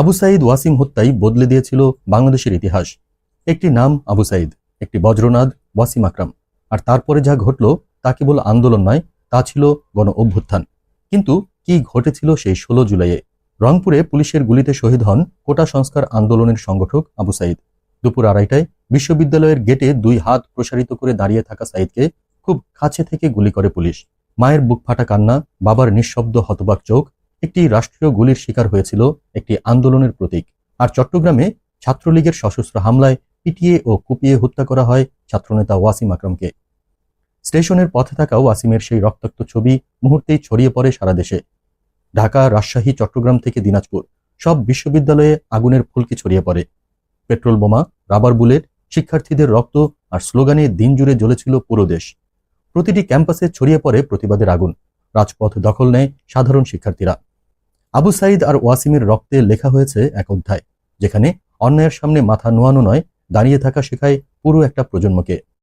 আবু সাইদ ওয়াসিম হত্যাই বদলে দিয়েছিল বাংলাদেশের ইতিহাস। একটি নাম আবু সাইদ, একটি বজ্রনাদ ওয়াসিম আকরাম। আর তারপরে যা ঘটল, তা কেবল আন্দোলন নয়, তা ছিল গণ অভ্যুত্থান। কিন্তু কি ঘটেছিল সেই ষোলো জুলাইয়ে? রংপুরে পুলিশের গুলিতে শহীদ হন কোটা সংস্কার আন্দোলনের সংগঠক আবু সাইদ। দুপুর আড়াইটায় বিশ্ববিদ্যালয়ের গেটে দুই হাত প্রসারিত করে দাঁড়িয়ে থাকা সাইদকে খুব কাছে থেকে গুলি করে পুলিশ। মায়ের বুক ফাটা কান্না, বাবার নিঃশব্দ হতবাক চোখ একটি রাষ্ট্রীয় গুলির শিকার হয়েছিল একটি আন্দোলনের প্রতীক। আর চট্টগ্রামে ছাত্রলীগের সশস্ত্র হামলায় পিটিয়ে ও কুপিয়ে হত্যা করা হয় ছাত্রনেতা ওয়াসিম আকরমকে। স্টেশনের পথে থাকা ওয়াসিমের সেই রক্তাক্ত ছবি মুহূর্তেই ছড়িয়ে পড়ে সারা দেশে। ঢাকা, রাজশাহী, চট্টগ্রাম থেকে দিনাজপুর সব বিশ্ববিদ্যালয়ে আগুনের ফুলকি ছড়িয়ে পড়ে। পেট্রোল বোমা, রাবার বুলেট, শিক্ষার্থীদের রক্ত আর স্লোগানে দিন জুড়ে জ্বলেছিল পুরো দেশ। প্রতিটি ক্যাম্পাসে ছড়িয়ে পড়ে প্রতিবাদের আগুন। রাজপথ দখল নেয় সাধারণ শিক্ষার্থীরা। আবু সাইদ আর ওয়াসিমের রক্তে লেখা হয়েছে এক অধ্যায়, যেখানে অন্যায়ের সামনে মাথা নোয়ানো নয়, দাঁড়িয়ে থাকা শেখায় পুরো একটা প্রজন্মকে।